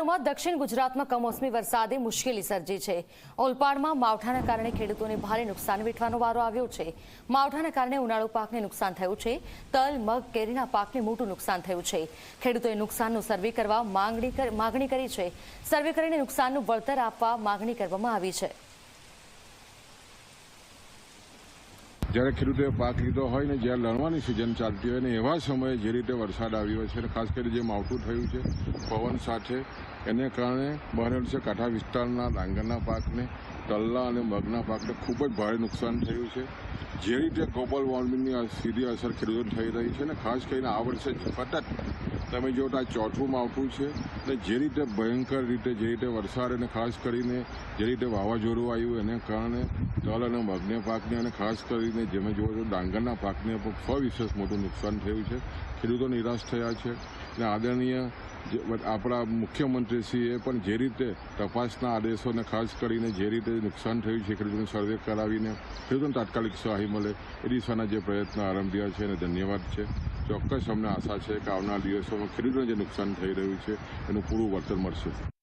વિસ્તારોમાં દક્ષિણ ગુજરાતમાં કમોસમી વરસાદે મુશ્કેલી સર્જી છે. ઓલપાડમાં માવઠાના કારણે ખેડૂતોને ભારે નુકસાન વેઠવાનો વારો આવ્યો છે. માવઠાના કારણે ઉનાળુ પાકને નુકસાન થયું છે. તલ, મગ, કેરીના પાકને મોટું નુકસાન થયું છે. ખેડૂતોએ નુકસાનનું સર્વે કરવા માંગણી કરી છે. સર્વે કરીને નુકસાનનું વળતર આપવા માગણી કરવામાં આવી છે. જ્યારે ખેડૂતોએ પાક લીધો હોય ને જ્યારે લણવાની સિઝન ચાલતી હોય ને એવા સમયે જે રીતે વરસાદ આવ્યો છે ખાસ કરીને જે માવઠું થયું છે, પવન સાથે એને કારણે બહાર છે કાંઠા વિસ્તારના ડાંગરના પાકને, તલના અને મગના પાકને ખૂબ જ ભારે નુકસાન થયું છે. જે રીતે ગ્લોબલ વોર્મિંગની સીધી અસર ખેડૂતોને થઈ રહી છે ને ખાસ કરીને આ વર્ષે સતત તમે જો આ ચોથું માવઠું છે ને જે રીતે ભયંકર રીતે, જે રીતે વરસાદ અને ખાસ કરીને જે રીતે વાવાઝોડું આવ્યું એને કારણે તલ અને મગને પાકને અને ખાસ કરીને જેમે જોવો તો ડાંગરના પાકને પણ સવિશેષ મોટું નુકસાન થયું છે. ખેડૂતો નિરાશ થયા છે ને આદરણીય આપણા મુખ્યમંત્રીશ્રીએ પણ જે રીતે તપાસના આદેશોને ખાસ કરીને જે રીતે નુકસાન થયું છે, ખેડૂતોને સર્વે કરાવીને ખેડૂતોને તાત્કાલિક સહાય મળે એ દિશાના જે પ્રયત્નો આરંભ્યા છે એને ધન્યવાદ છે. ચોક્કસ અમને આશા છે કે આવનાર દિવસોમાં ખેડૂતોને જે નુકસાન થઈ રહ્યું છે, એનું પૂરું વળતર મળશે.